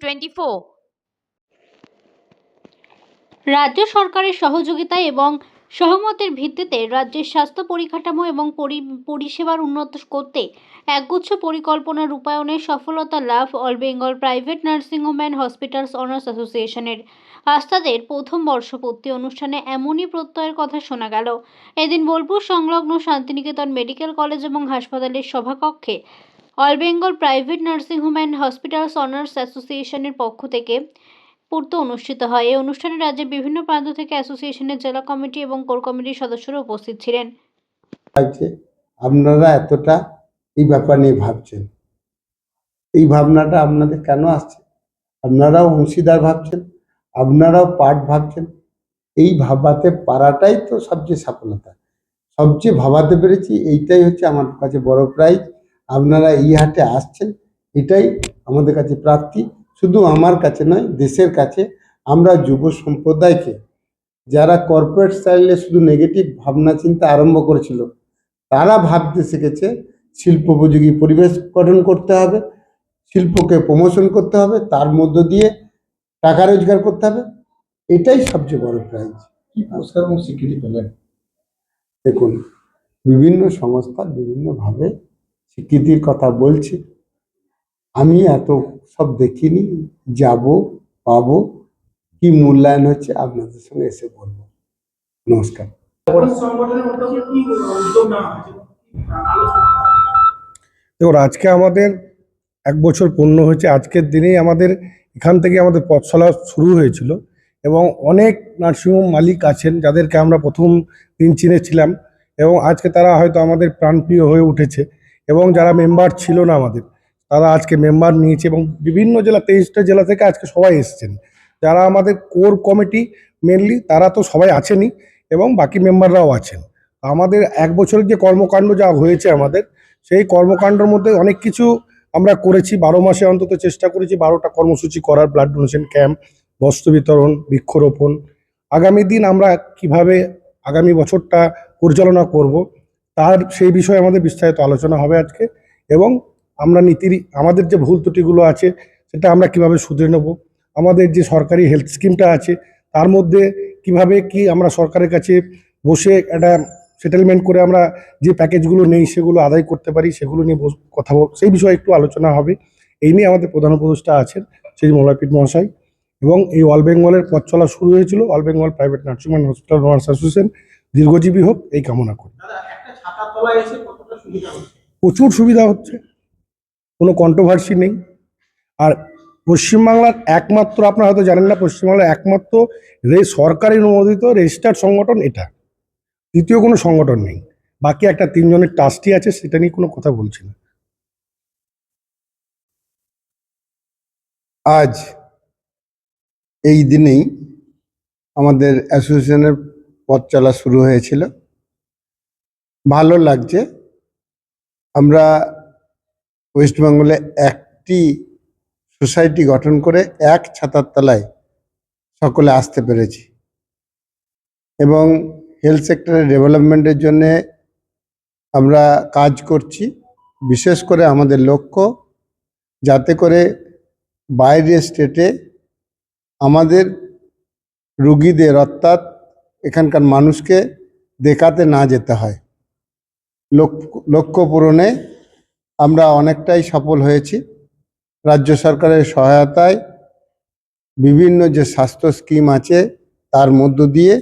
Twenty four রাজ্য সরকারের সহযোগিতা এবং সহমতের ভিত্তিতে রাজ্যের স্বাস্থ্য পরিকাঠামো এবং পরি- পরিষেবার উন্নত করতে একগুচ্ছ পরিকল্পনা রূপায়ণের সফলতা লাভ all Bengal private nursing home and hospitals owners অ্যাসোসিয়েশনের আস্তাদের প্রথম বর্ষপূর্তি অনুষ্ঠানে এমনই প্রত্যয়ের কথা শোনা গেল। এদিন বোলপুর সংলগ্ন শান্তিনিকেতন মেডিকেল কলেজ এবং হাসপাতালের সভাকক্ষে all Bengal private nursing home and hospitals owners অ্যাসোসিয়েশনের পক্ষ থেকে পূর্ত অনুষ্ঠিত হয়। এই অনুষ্ঠানে রাজ্যের বিভিন্ন প্রান্ত থেকে অ্যাসোসিয়েশনের জেলা কমিটি এবং কোর কমিটির সদস্যরা উপস্থিত ছিলেন। আপনারা এতটা এই ব্যাপার নিয়ে ভাবছেন। এই ভাবনাটা আপনাদের কেন আসছে? আপনারাও অংশীদার ভাবছেন, আপনারাও পার্ট ভাবছেন। এই ভাবাতে পারাটাই তো সবচেয়ে সফলতা। সবচেয়ে ভাবাতে পেরেছি, এইটাই হচ্ছে আমার কাছে বড় প্রাইজ আপনারা এই হাটে আসছেন এটাই আমাদের কাছে প্রাপ্তি। শুধু আমার কাছে নয় দেশের কাছে। আমরা যুব সম্প্রদায়কে যারা কর্পোরেট স্টাইলে শুধু নেগেটিভ ভাবনা চিন্তা আরম্ভ করেছিল তারা ভাবতে শিখেছে শিল্পোপযোগী পরিবেশ গঠন করতে হবে শিল্পকে প্রমোশন করতে হবে তার মধ্য দিয়ে টাকা রোজগার করতে হবে। এটাই সবচেয়ে বড় প্রাইজ কি পুরস্কার এবং স্বীকৃতি পেলেন? দেখুন বিভিন্ন সংস্থা বিভিন্নভাবে স্বীকৃতির কথা বলছে। আমি এত সব দেখিনি, যাব, পাবো, কি মূল্যায়ন হচ্ছে আপনাদের সঙ্গে এসে বলব। নমস্কার। দেখুন, আজকে আমাদের এক বছর পূর্ণ হয়েছে। আজকের দিনেই আমাদের, এখান থেকে আমাদের পথ চলা শুরু হয়েছিল এবং অনেক নার্সিংহোম মালিক আছেন যাদেরকে আমরা প্রথম দিন চিনেছিলাম এবং আজকে তারা হয়তো আমাদের প্রাণপ্রিয় হয়ে উঠেছে। এবং যারা মেম্বার ছিল না আমাদের, তারা আজকে মেম্বার নিয়েছে এবং বিভিন্ন জেলা, তেইশটা জেলা থেকে আজকে সবাই এসেছেন। যারা আমাদের কোর কমিটি মেনলি তারা তো সবাই আছেনই এবং বাকি মেম্বাররাও আছেন। আমাদের এক বছরের যে কর্মকাণ্ড যা হয়েছে আমাদের, সেই কর্মকাণ্ডের মধ্যে অনেক কিছু আমরা করেছি। বারো মাসে অন্তত চেষ্টা করেছি বারোটা কর্মসূচি করার ব্লাড ডোনেশন ক্যাম্প বস্ত্র বিতরণ, বৃক্ষরোপণ। আগামী দিন আমরা কীভাবে আগামী বছরটা পরিচালনা করব তার সেই বিষয়ে আমাদের বিস্তারিত আলোচনা হবে আজকে এবং আমরা নীতির আমাদের যে ভুল ত্রুটিগুলো আছে সেটা আমরা কীভাবে শুধরে নেব আমাদের যে সরকারি হেলথ স্কিমটা আছে তার মধ্যে কীভাবে কি আমরা সরকারের কাছে বসে একটা সেটেলমেন্ট করে আমরা যে প্যাকেজগুলো নেই সেগুলো আদায় করতে পারি সেগুলো নিয়ে কথা সেই বিষয়ে একটু আলোচনা হবে এই নিয়ে আমাদের প্রধান উপদেষ্টা আছেন সেই মোলাপিট মহাশয় এবং এই অল বেঙ্গলের পথ চলা শুরু হয়েছিল all Bengal private nursing and hospital nurse association দীর্ঘজীবী হোক এই কামনা করি প্রচুর সুবিধা হচ্ছে। কোনো কন্ট্রোভার্সি নেই। আর পশ্চিমবাংলার একমাত্র আপনারা হয়তো জানেন না পশ্চিমবাংলার একমাত্র রে সরকারি অনুমোদিত রেজিস্টার্ড সংগঠন এটা। দ্বিতীয় কোনো সংগঠন নেই। বাকি একটা তিনজনের ট্রাস্টি আছে সেটা নিয়ে কোনো কথা বলছি না। আজ এই দিনেই আমাদের অ্যাসোসিয়েশনের পথ চলা শুরু হয়েছিল। ভালো লাগছে। আমরা ওয়েস্টবেঙ্গলে একটি সোসাইটি গঠন করে এক ছাতার তলায় সকলে আসতে পেরেছি। এবং হেলথ সেক্টরের ডেভেলপমেন্টের জন্যে আমরা কাজ করছি, বিশেষ করে আমাদের লক্ষ্য যাতে করে বাইরের স্টেটে আমাদের রুগীদের অর্থাৎ এখানকার মানুষকে দেখাতে না যেতে হয়। লক্ষ্য পূরণে আমরা অনেকটাই সফল হয়েছি। রাজ্য সরকারের সহায়তায় বিভিন্ন যে স্বাস্থ্য স্কিম আছে তার মধ্য দিয়ে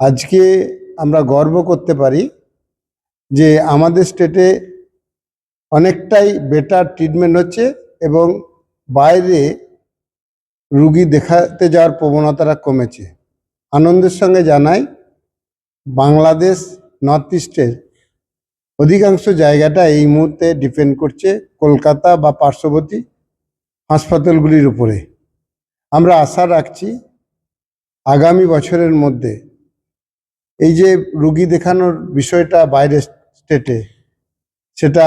আজকে আমরা গর্ব করতে পারি যে আমাদের স্টেটে অনেকটাই বেটার ট্রিটমেন্ট হচ্ছে এবং বাইরে রুগী দেখাতে যাওয়ার প্রবণতাটা কমেছে। আনন্দের সঙ্গে জানাই, বাংলাদেশ নর্থ ইস্টের অধিকাংশ জায়গাটা এই মুহূর্তে ডিপেন্ড করছে কলকাতা বা পার্শ্ববর্তী হাসপাতালগুলির উপরে। আমরা আশা রাখছি আগামী বছরের মধ্যে এই যে রুগী দেখানোর বিষয়টা বাইরের স্টেটে, সেটা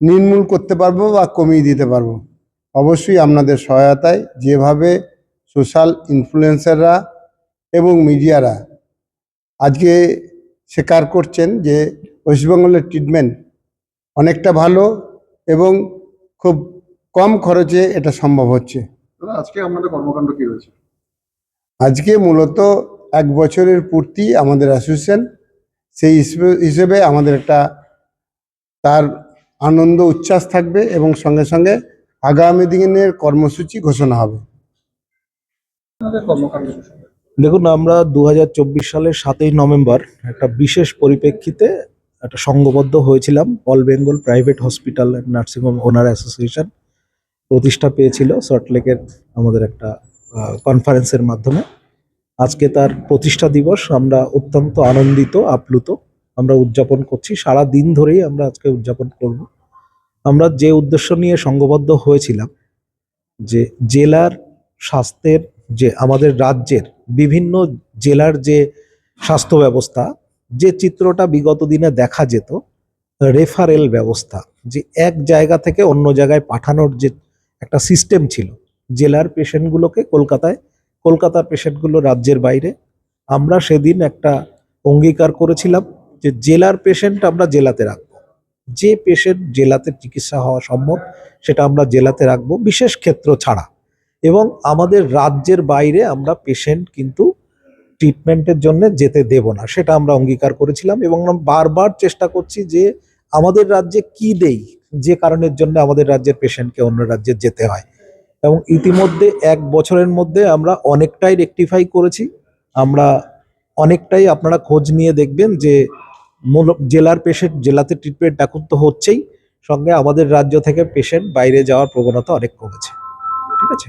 নির্মূল করতে পারব বা কমিয়ে দিতে পারব। অবশ্যই আপনাদের সহায়তায় যেভাবে সোশ্যাল ইনফ্লুয়েন্সাররা এবং মিডিয়ারা আজকে স্বীকার করছেন যে ওয়েস্টবেঙ্গলের ট্রিটমেন্ট অনেকটা ভালো এবং খুব কম খরচে এটা সম্ভব হচ্ছে। আজকে আপনাদের কর্মকাণ্ড কি রয়েছে? আজকে মূলত এক বছরের পূর্তি আমাদের অ্যাসোসিয়েশন সেই হিসেবে- হিসেবে আমাদের একটা তার আনন্দ উচ্ছ্বাস থাকবে এবং সঙ্গে সঙ্গে আগামী দিনের কর্মসূচি ঘোষণা হবে। দেখুন আমরা দু হাজার চব্বিশ সালের সাতই নভেম্বর একটা বিশেষ পরিপ্রেক্ষিতে একটা সঙ্গবদ্ধ হয়েছিলাম। All Bengal private hospital and nursing home owner association প্রতিষ্ঠা পেয়েছিল সল্টলেকের আমাদের একটা কনফারেন্সের মাধ্যমে। আজকে তার প্রতিষ্ঠা দিবস, আমরা অত্যন্ত আনন্দিত, আপ্লুত। আমরা উদযাপন করছি। সারা দিন ধরেই আমরা আজকে উদযাপন করব। আমরা যে উদ্দেশ্য নিয়ে সংঘবদ্ধ হয়েছিলাম, যে জেলার স্বাস্থ্যের, যে আমাদের রাজ্যের বিভিন্ন জেলার যে স্বাস্থ্য ব্যবস্থা যে চিত্রটা বিগত দিনে দেখা যেত রেফারেল ব্যবস্থা, যে এক জায়গা থেকে অন্য জায়গায় পাঠানোর যে একটা সিস্টেম ছিল, জেলার পেশেন্টগুলোকে কলকাতায় কলকাতার পেশেন্টগুলো রাজ্যের বাইরে, আমরা সেদিন একটা অঙ্গীকার করেছিলাম যে জেলার পেশেন্ট আমরা জেলাতে রাখব। যে পেশেন্ট জেলাতে চিকিৎসা হওয়া সম্ভব, সেটা আমরা জেলাতে রাখব, বিশেষ ক্ষেত্র ছাড়া। এবং আমাদের রাজ্যের বাইরে আমরা পেশেন্ট কিন্তু ট্রিটমেন্টের জন্য যেতে দেব না। সেটা আমরা অঙ্গীকার করেছিলাম এবং বারবার চেষ্টা করছি যে আমাদের রাজ্যে কি দেই, যে কারণের জন্য আমাদের রাজ্যের পেশেন্টকে অন্য রাজ্যে যেতে হয়। এবং ইতিমধ্যে এক বছরের মধ্যে আমরা অনেকটাই রেকটিফাই করেছি। আমরা অনেকটাই আপনারা খোঁজ নিয়ে দেখবেন যে জেলার পেশেন্ট জেলাতে ট্রিটমেন্ট এখন তো হচ্ছেই। সঙ্গে আমাদের রাজ্য থেকে পেশেন্ট বাইরে যাওয়ার প্রবণতা অনেক কমেছে। ঠিক আছে?